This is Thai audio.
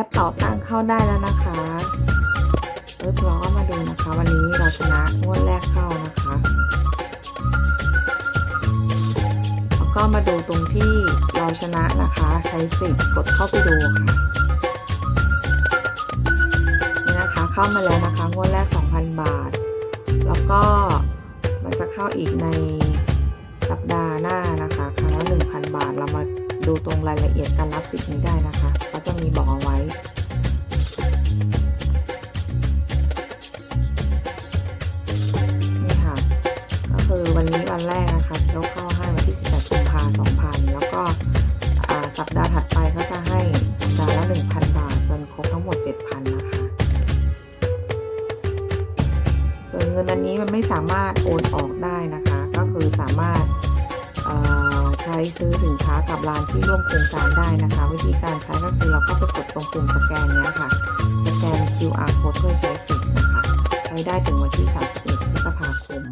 อปเป๋าตังเข้าได้แล้วนะคะเออเราก็มาดูนะคะ วันนี้เราชนะงวดแรกเข้านะคะแล้วก็มาดูตรงที่เราชนะนะคะ ใช้สิทธิ์กดเข้าไปดูค่ะนี่นะคะเข้ามาแล้วนะคะงวดแรก 2,000 บาท แล้วก็มันจะเข้าอีกในสัปดาห์หน้านะคะ ครั้งละ1,000 บาทเรามาดูตรงรายละเอียดการรับสิทธิ์นี้ได้นะคะ สัปดาห์ถัดไปเขาจะให้สัปดาห์ละ 1,000 บาท จนครบทั้งหมด 7,000 นะคะ ส่วนเงินอันนี้มันไม่สามารถโอนออกได้นะคะ ก็คือสามารถใช้ซื้อสินค้ากับร้านที่ร่วมโครงการได้นะคะ วิธีการใช้ก็คือเราก็ไปกดตรงปุ่มสแกนเนี้ยค่ะ สแกน QR code เพื่อใช้สิทธิ์นะคะ ใช้ได้ถึงวันที่ 31พฤษภาคม